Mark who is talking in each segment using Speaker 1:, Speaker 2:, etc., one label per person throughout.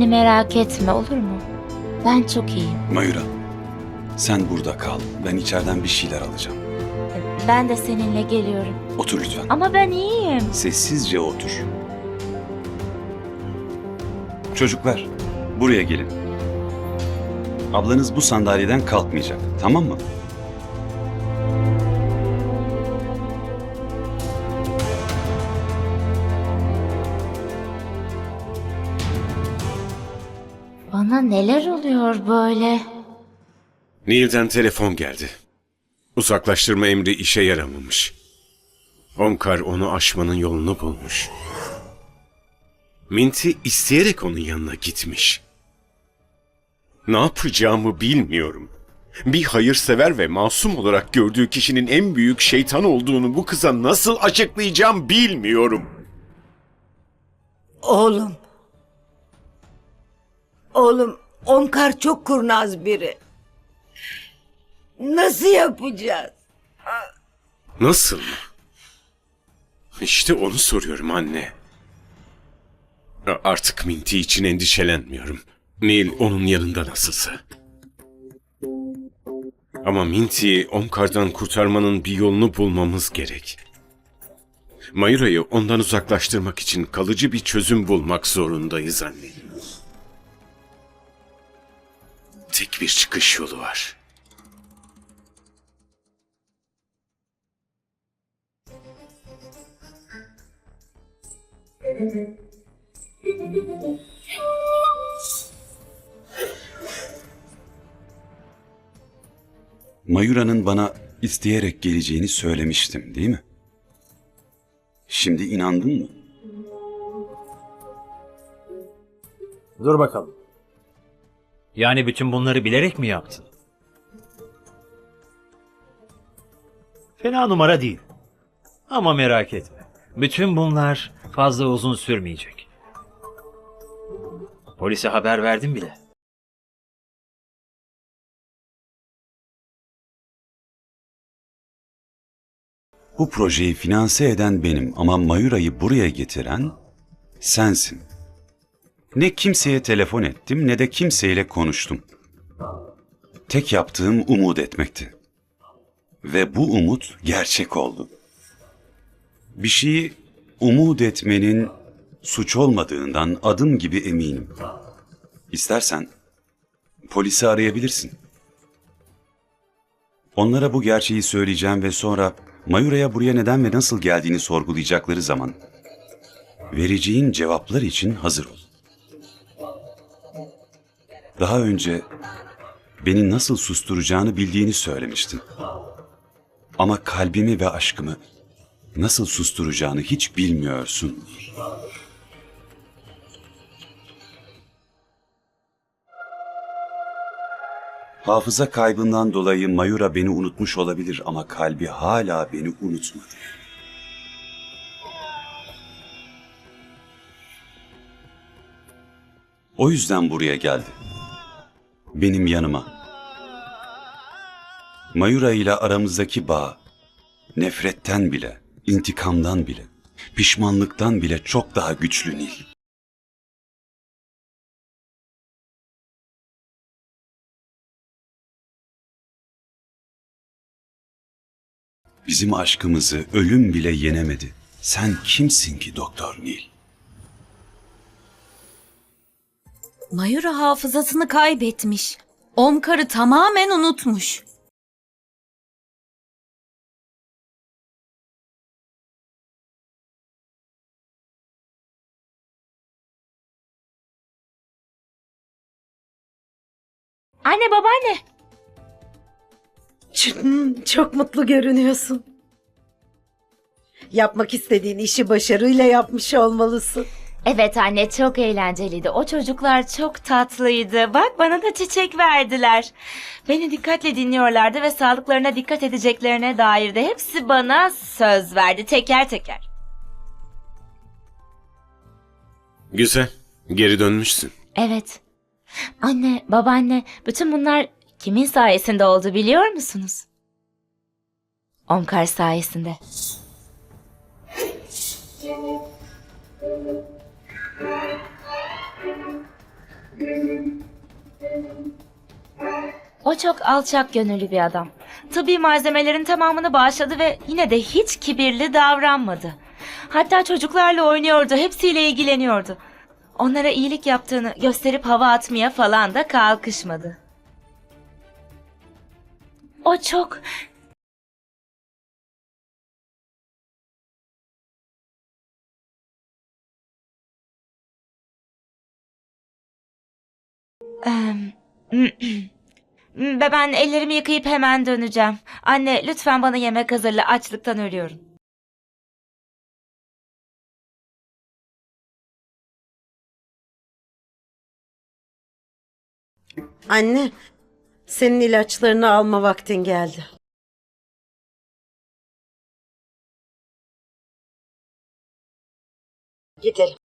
Speaker 1: Beni merak etme olur mu? Ben çok iyiyim.
Speaker 2: Mayura, sen burada kal. Ben içeriden bir şeyler alacağım.
Speaker 1: Ben de seninle geliyorum.
Speaker 2: Otur lütfen.
Speaker 1: Ama ben iyiyim.
Speaker 2: Sessizce otur. Çocuklar, buraya gelin. Ablanız bu sandalyeden kalkmayacak, tamam mı?
Speaker 1: Neler oluyor böyle?
Speaker 3: Neil'den telefon geldi. Uzaklaştırma emri işe yaramamış. Omkar onu aşmanın yolunu bulmuş. Minty isteyerek onun yanına gitmiş. Ne yapacağımı bilmiyorum. Bir hayırsever ve masum olarak gördüğü kişinin en büyük şeytan olduğunu bu kıza nasıl açıklayacağım bilmiyorum.
Speaker 4: Oğlum. Oğlum, Omkar çok kurnaz biri. Nasıl yapacağız?
Speaker 3: Nasıl mı? İşte onu soruyorum anne. Artık Minty için endişelenmiyorum. Neil onun yanında nasılsa. Ama Minty'yi Omkar'dan kurtarmanın bir yolunu bulmamız gerek. Mayura'yı ondan uzaklaştırmak için kalıcı bir çözüm bulmak zorundayız anne. Tek bir çıkış yolu var.
Speaker 2: Mayura'nın bana isteyerek geleceğini söylemiştim, değil mi? Şimdi inandın mı?
Speaker 5: Dur bakalım. Yani bütün bunları bilerek mi yaptın? Fena numara değil. Ama merak etme. Bütün bunlar fazla uzun sürmeyecek. Polise haber verdim bile.
Speaker 2: Bu projeyi finanse eden benim ama Mayura'yı buraya getiren sensin. Ne kimseye telefon ettim ne de kimseyle konuştum. Tek yaptığım umut etmekti. Ve bu umut gerçek oldu. Bir şeyi umut etmenin suç olmadığından adım gibi eminim. İstersen polisi arayabilirsin. Onlara bu gerçeği söyleyeceğim ve sonra Mayura'ya buraya neden ve nasıl geldiğini sorgulayacakları zaman vereceğin cevaplar için hazır ol. Daha önce beni nasıl susturacağını bildiğini söylemiştin. Ama kalbimi ve aşkımı nasıl susturacağını hiç bilmiyorsun. Hafıza kaybından dolayı Mayura beni unutmuş olabilir ama kalbi hala beni unutmadı. O yüzden buraya geldi. Benim yanıma. Mayura ile aramızdaki bağ nefretten bile, intikamdan bile, pişmanlıktan bile çok daha güçlü Nil. Bizim aşkımızı ölüm bile yenemedi. Sen kimsin ki Doktor Nil?
Speaker 6: Mayura hafızasını kaybetmiş. Omkar'ı tamamen unutmuş.
Speaker 1: Anne babaanne.
Speaker 4: Ç- Çok mutlu görünüyorsun. Yapmak istediğin işi başarıyla yapmış olmalısın.
Speaker 1: Evet anne çok eğlenceliydi. O çocuklar çok tatlıydı. Bak bana da çiçek verdiler. Beni dikkatle dinliyorlardı ve sağlıklarına dikkat edeceklerine dair de hepsi bana söz verdi teker teker.
Speaker 3: Güzel. Geri dönmüşsün.
Speaker 1: Evet. Anne, babaanne, bütün bunlar kimin sayesinde oldu biliyor musunuz? Omkar sayesinde. O çok alçak gönüllü bir adam. Tıbbi malzemelerin tamamını bağışladı ve yine de hiç kibirli davranmadı. Hatta çocuklarla oynuyordu, hepsiyle ilgileniyordu. Onlara iyilik yaptığını gösterip hava atmaya falan da kalkışmadı. O çok Ve ben ellerimi yıkayıp hemen döneceğim. Anne lütfen bana yemek hazırla. Açlıktan ölüyorum.
Speaker 4: Anne, senin ilaçlarını alma vaktin geldi. Gidelim.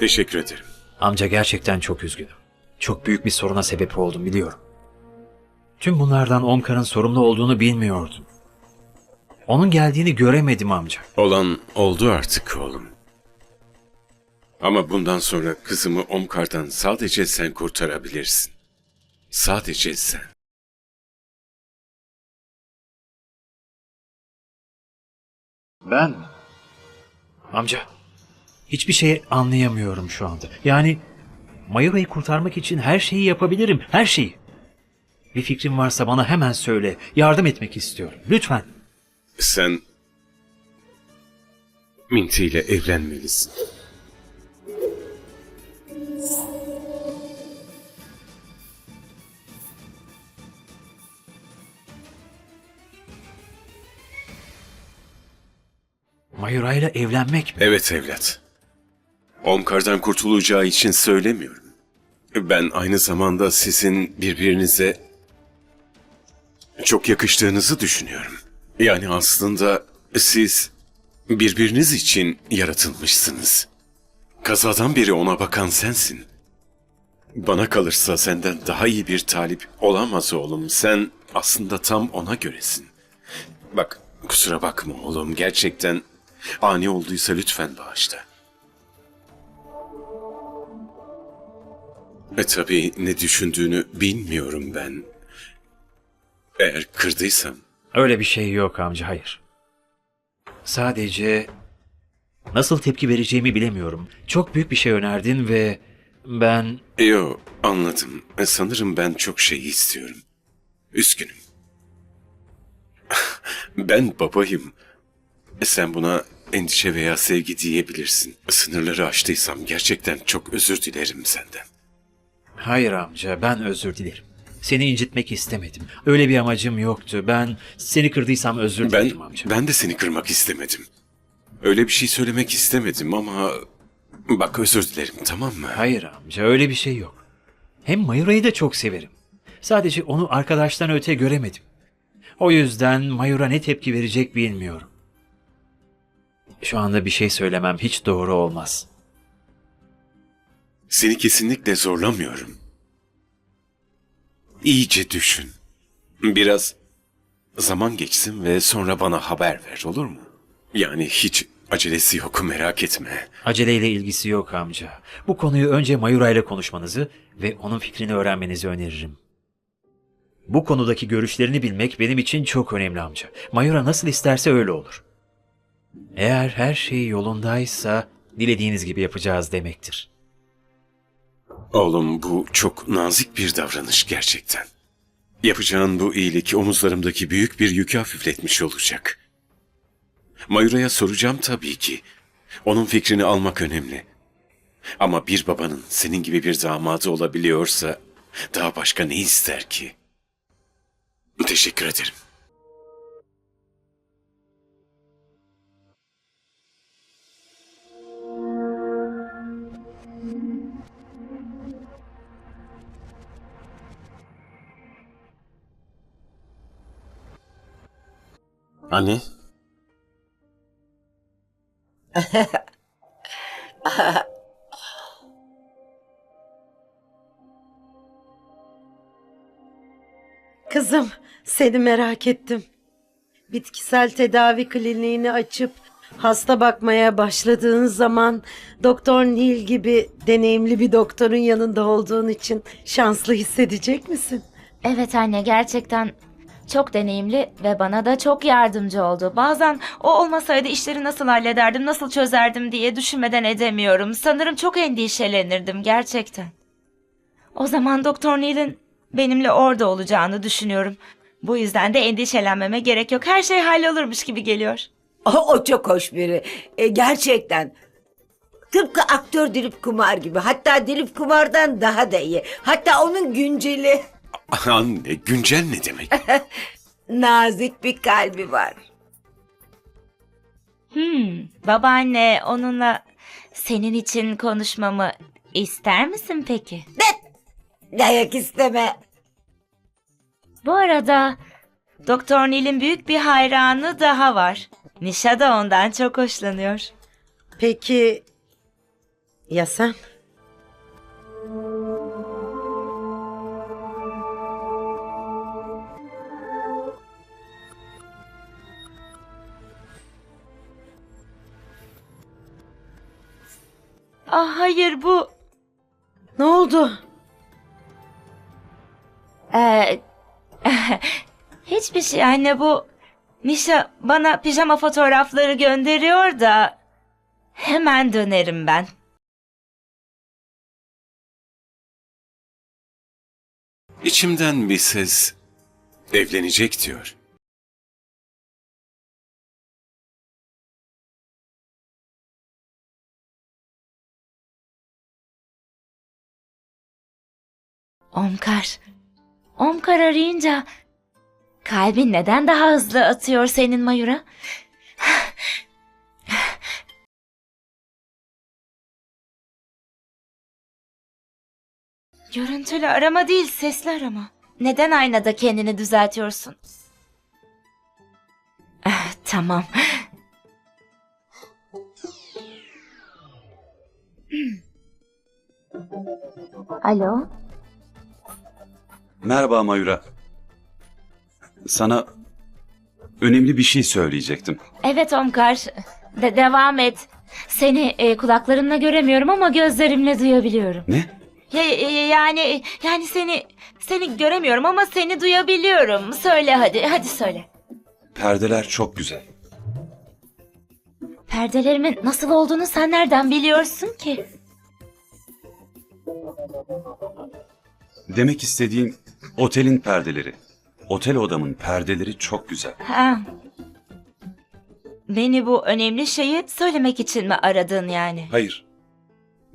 Speaker 3: Teşekkür ederim.
Speaker 5: Amca gerçekten çok üzgünüm. Çok büyük bir soruna sebep oldum biliyorum. Tüm bunlardan Omkar'ın sorumlu olduğunu bilmiyordum. Onun geldiğini göremedim amca.
Speaker 3: Olan oldu artık oğlum. Ama bundan sonra kızımı Omkar'dan sadece sen kurtarabilirsin. Sadece sen.
Speaker 5: Ben mi? Amca, hiçbir şey anlayamıyorum şu anda. Yani Mayura'yı kurtarmak için her şeyi yapabilirim, her şeyi. Bir fikrin varsa bana hemen söyle. Yardım etmek istiyorum. Lütfen.
Speaker 3: Sen Minty ile evlenmelisin.
Speaker 5: Mayura'yla evlenmek mi?
Speaker 3: Evet evlat. Omkar'dan kurtulacağı için söylemiyorum. Ben aynı zamanda sizin birbirinize çok yakıştığınızı düşünüyorum. Yani aslında siz birbiriniz için yaratılmışsınız. Kazadan beri ona bakan sensin. Bana kalırsa senden daha iyi bir talip olamaz oğlum. Sen aslında tam ona göresin. Bak kusura bakma oğlum gerçekten ani olduysa lütfen bağışla. E tabii ne düşündüğünü bilmiyorum ben. Eğer kırdıysam
Speaker 5: Öyle bir şey yok amca, hayır. Sadece nasıl tepki vereceğimi bilemiyorum. Çok büyük bir şey önerdin ve ben
Speaker 3: Yo anladım. E, Sanırım ben çok şey istiyorum. Üzgünüm. ben babayım. E, Sen buna endişe veya sevgi diyebilirsin. Sınırları aştıysam gerçekten çok özür dilerim senden.
Speaker 5: Hayır amca, ben özür dilerim. Seni incitmek istemedim. Öyle bir amacım yoktu. Ben seni kırdıysam özür
Speaker 3: Ben
Speaker 5: dilerim amca.
Speaker 3: ben de seni kırmak istemedim. Öyle bir şey söylemek istemedim ama bak özür dilerim tamam mı?
Speaker 5: Hayır amca, öyle bir şey yok. Hem Mayura'yı da çok severim. Sadece onu arkadaştan öte göremedim. O yüzden Mayura ne tepki verecek bilmiyorum. Şu anda bir şey söylemem hiç doğru olmaz.
Speaker 3: Seni kesinlikle zorlamıyorum. İyice düşün. Biraz zaman geçsin ve sonra bana haber ver olur mu? Yani hiç acelesi yok merak etme.
Speaker 5: Aceleyle ilgisi yok amca. Bu konuyu önce Mayura ile konuşmanızı ve onun fikrini öğrenmenizi öneririm. Bu konudaki görüşlerini bilmek benim için çok önemli amca. Mayura nasıl isterse öyle olur. Eğer her şey yolundaysa dilediğiniz gibi yapacağız demektir.
Speaker 3: Oğlum bu çok nazik bir davranış gerçekten. Yapacağın bu iyilik omuzlarımdaki büyük bir yükü hafifletmiş olacak. Mayura'ya soracağım tabii ki. Onun fikrini almak önemli. Ama bir babanın senin gibi bir damadı olabiliyorsa daha başka ne ister ki? Teşekkür ederim. Anne.
Speaker 4: Kızım, seni merak ettim. Bitkisel tedavi kliniğini açıp hasta bakmaya başladığın zaman Doktor Neil gibi deneyimli bir doktorun yanında olduğun için şanslı hissedecek misin?
Speaker 1: Evet anne gerçekten çok deneyimli ve bana da çok yardımcı oldu. Bazen o olmasaydı işleri nasıl hallederdim, nasıl çözerdim diye düşünmeden edemiyorum. Sanırım çok endişelenirdim gerçekten. O zaman Doktor Neil'in benimle orada olacağını düşünüyorum. Bu yüzden de endişelenmeme gerek yok. Her şey hallolurmuş gibi geliyor.
Speaker 7: O, o çok hoş biri. E, gerçekten. Tıpkı aktör Dilip Kumar gibi. Hatta Dilip Kumar'dan daha da iyi. Hatta onun günceli.
Speaker 3: Anne güncel ne demek?
Speaker 7: Nazik bir kalbi var.
Speaker 1: Hmm, babaanne onunla senin için konuşmamı ister misin peki?
Speaker 7: Dayak isteme.
Speaker 1: Bu arada Doktor Neil'in büyük bir hayranı daha var. Nişa da ondan çok hoşlanıyor.
Speaker 4: Peki ya sen?
Speaker 1: Ah hayır bu...
Speaker 4: Ne oldu?
Speaker 1: Ee, hiçbir şey anne bu... Nişa bana pijama fotoğrafları gönderiyor da... Hemen dönerim ben.
Speaker 3: İçimden bir ses evlenecek diyor.
Speaker 1: Omkar. Omkar arayınca... Kalbin neden daha hızlı atıyor senin Mayura? Görüntülü arama değil, sesli arama. Neden aynada kendini düzeltiyorsun? Ah, tamam. Alo?
Speaker 2: Merhaba Mayura. Sana önemli bir şey söyleyecektim.
Speaker 1: Evet Omkar, de devam et. Seni e, kulaklarımla göremiyorum ama gözlerimle duyabiliyorum.
Speaker 2: Ne?
Speaker 1: Ya, ya- yani yani seni seni göremiyorum ama seni duyabiliyorum. Söyle hadi, hadi söyle.
Speaker 2: Perdeler çok güzel.
Speaker 1: Perdelerimin nasıl olduğunu sen nereden biliyorsun ki?
Speaker 2: Demek istediğim otelin perdeleri. Otel odamın perdeleri çok güzel.
Speaker 1: Ha. Beni bu önemli şeyi söylemek için mi aradın yani?
Speaker 2: Hayır.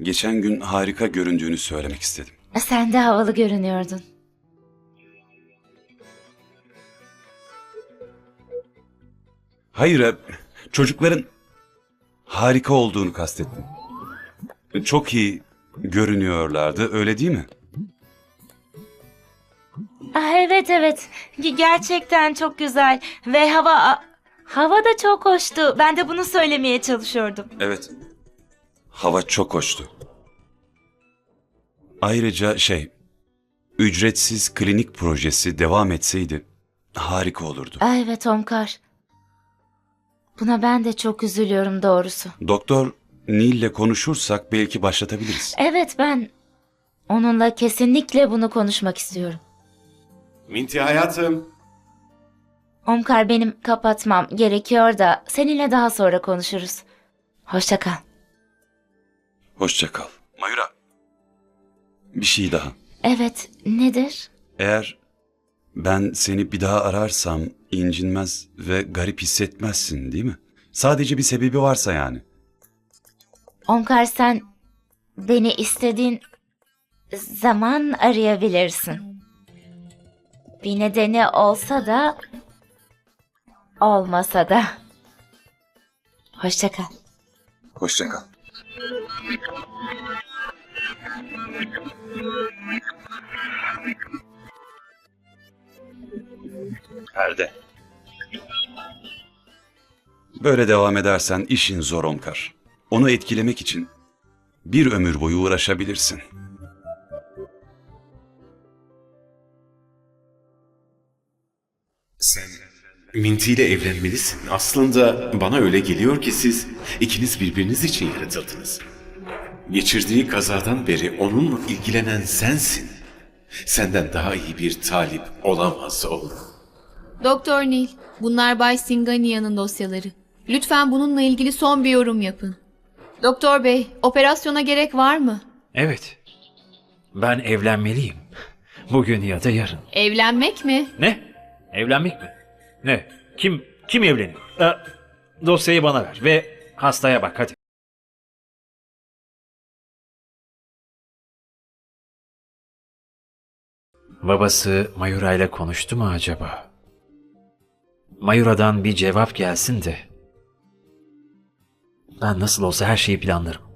Speaker 2: Geçen gün harika göründüğünü söylemek istedim.
Speaker 1: Sen de havalı görünüyordun.
Speaker 2: Hayır, e, çocukların harika olduğunu kastettim. Çok iyi görünüyorlardı, öyle değil mi?
Speaker 1: Ah, evet evet. Ge- Gerçekten çok güzel ve hava hava da çok hoştu. Ben de bunu söylemeye çalışıyordum.
Speaker 2: Evet. Hava çok hoştu. Ayrıca şey, ücretsiz klinik projesi devam etseydi harika olurdu.
Speaker 1: Ah, evet Omkar. Buna ben de çok üzülüyorum doğrusu.
Speaker 2: Doktor Nil'le konuşursak belki başlatabiliriz.
Speaker 1: Evet ben onunla kesinlikle bunu konuşmak istiyorum.
Speaker 3: Minti hayatım.
Speaker 1: Omkar benim kapatmam gerekiyor da seninle daha sonra konuşuruz. Hoşça kal.
Speaker 2: Hoşça kal. Mayura. Bir şey daha.
Speaker 1: Evet nedir?
Speaker 2: Eğer ben seni bir daha ararsam incinmez ve garip hissetmezsin değil mi? Sadece bir sebebi varsa yani.
Speaker 1: Omkar sen beni istediğin zaman arayabilirsin. Bir nedeni olsa da olmasa da. Hoşça kal.
Speaker 2: Hoşça kal. Perde. Böyle devam edersen işin zor Omkar. Onu etkilemek için bir ömür boyu uğraşabilirsin.
Speaker 3: Minty ile evlenmelisin. Aslında bana öyle geliyor ki siz ikiniz birbiriniz için yaratıldınız. Geçirdiği kazadan beri onunla ilgilenen sensin. Senden daha iyi bir talip olamaz oğlum.
Speaker 8: Doktor Neil, bunlar Bay Singania'nın dosyaları. Lütfen bununla ilgili son bir yorum yapın. Doktor Bey, operasyona gerek var mı?
Speaker 5: Evet. Ben evlenmeliyim. Bugün ya da yarın.
Speaker 8: Evlenmek mi?
Speaker 5: Ne? Evlenmek mi? Ne? Kim kim evleniyor? Ee, dosyayı bana ver ve hastaya bak hadi. Babası Mayura ile konuştu mu acaba? Mayura'dan bir cevap gelsin de. Ben nasıl olsa her şeyi planlarım.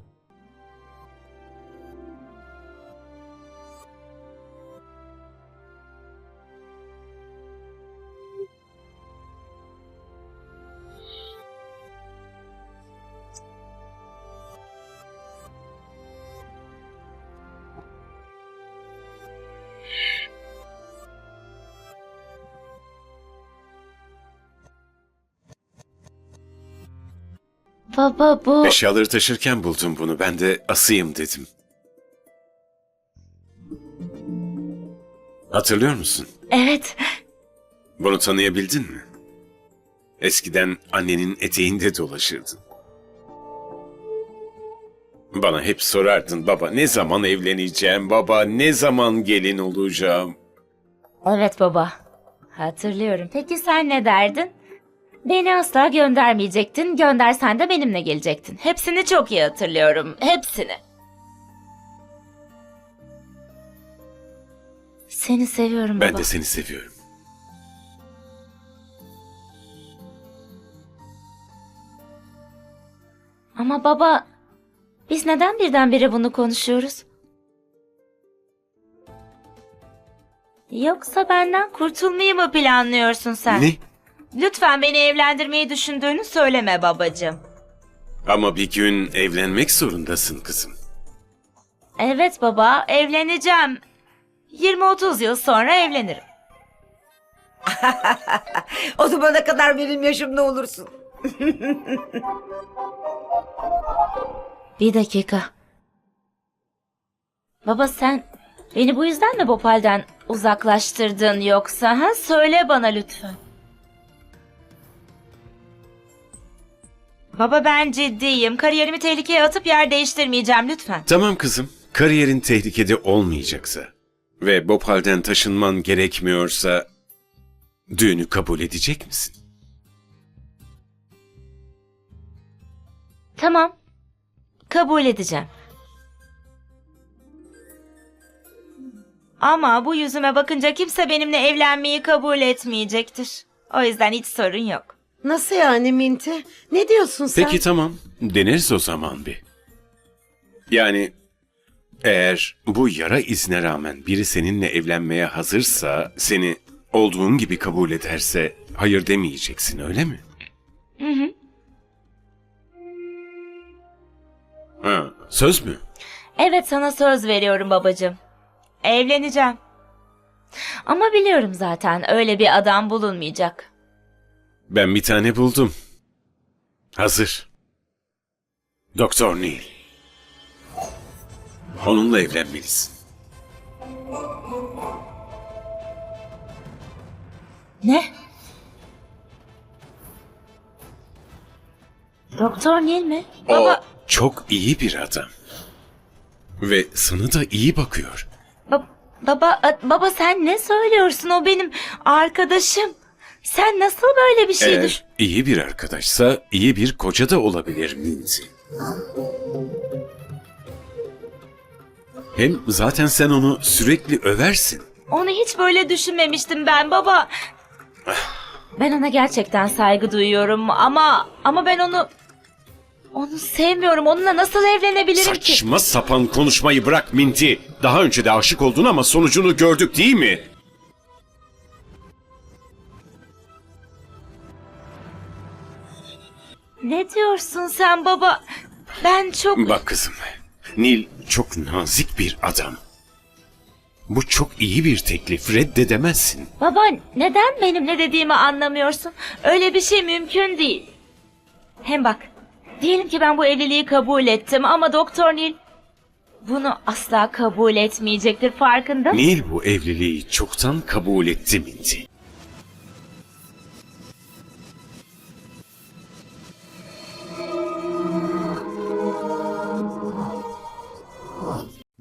Speaker 1: Baba bu...
Speaker 3: Eşyaları taşırken buldum bunu. Ben de asayım dedim. Hatırlıyor musun?
Speaker 1: Evet.
Speaker 3: Bunu tanıyabildin mi? Eskiden annenin eteğinde dolaşırdın. Bana hep sorardın baba ne zaman evleneceğim, baba ne zaman gelin olacağım.
Speaker 1: Evet baba. Hatırlıyorum. Peki sen ne derdin? Beni asla göndermeyecektin. Göndersen de benimle gelecektin. Hepsini çok iyi hatırlıyorum. Hepsini. Seni seviyorum
Speaker 3: Ben
Speaker 1: baba.
Speaker 3: de seni seviyorum.
Speaker 1: Ama baba, biz neden birdenbire bunu konuşuyoruz? Yoksa benden kurtulmayı mı planlıyorsun sen?
Speaker 3: Ne?
Speaker 1: Lütfen beni evlendirmeyi düşündüğünü söyleme babacığım.
Speaker 3: Ama bir gün evlenmek zorundasın kızım.
Speaker 1: Evet baba, evleneceğim. 20-30 yıl sonra evlenirim.
Speaker 7: O zamana kadar benim yaşımda olursun.
Speaker 1: Bir dakika. Baba sen beni bu yüzden mi Bopal'den uzaklaştırdın yoksa ha? Söyle bana lütfen. Baba ben ciddiyim. Kariyerimi tehlikeye atıp yer değiştirmeyeceğim lütfen.
Speaker 3: Tamam kızım, kariyerin tehlikede olmayacaksa ve Bopal'den taşınman gerekmiyorsa düğünü kabul edecek misin?
Speaker 1: Tamam. Kabul edeceğim. Ama bu yüzüme bakınca kimse benimle evlenmeyi kabul etmeyecektir. O yüzden hiç sorun yok.
Speaker 4: Nasıl yani Minty? Ne diyorsun sen?
Speaker 3: Peki tamam, deneriz o zaman bir. Yani eğer bu yara izine rağmen biri seninle evlenmeye hazırsa, seni olduğun gibi kabul ederse hayır demeyeceksin öyle mi?
Speaker 1: Hı hı.
Speaker 3: Ha, söz mü?
Speaker 1: Evet sana söz veriyorum babacığım. Evleneceğim. Ama biliyorum zaten öyle bir adam bulunmayacak.
Speaker 3: Ben bir tane buldum. Hazır. Doktor Neil. Onunla evlenmelisin.
Speaker 1: Ne? Doktor Nil mi? Baba,
Speaker 3: O çok iyi bir adam. Ve sana da iyi bakıyor.
Speaker 1: ba- baba, baba sen ne söylüyorsun? O benim arkadaşım. Sen nasıl böyle bir şey
Speaker 3: Eğer
Speaker 1: düş...
Speaker 3: iyi bir arkadaşsa iyi bir koca da olabilir Minty. Hem zaten sen onu sürekli översin.
Speaker 1: Onu hiç böyle düşünmemiştim ben baba. Ben ona gerçekten saygı duyuyorum ama ama ben onu onu sevmiyorum. Onunla nasıl evlenebilirim ki?
Speaker 3: Saçma sapan konuşmayı bırak Minty. Daha önce de aşık oldun ama sonucunu gördük değil mi?
Speaker 1: Ne diyorsun sen baba? Ben çok
Speaker 3: Bak kızım, Nil çok nazik bir adam. Bu çok iyi bir teklif. Reddedemezsin.
Speaker 1: Baba neden benim ne dediğimi anlamıyorsun? Öyle bir şey mümkün değil. Hem bak diyelim ki ben bu evliliği kabul ettim ama Doktor Neil bunu asla kabul etmeyecektir farkında mısın?
Speaker 3: Neil bu evliliği çoktan kabul etti Minty.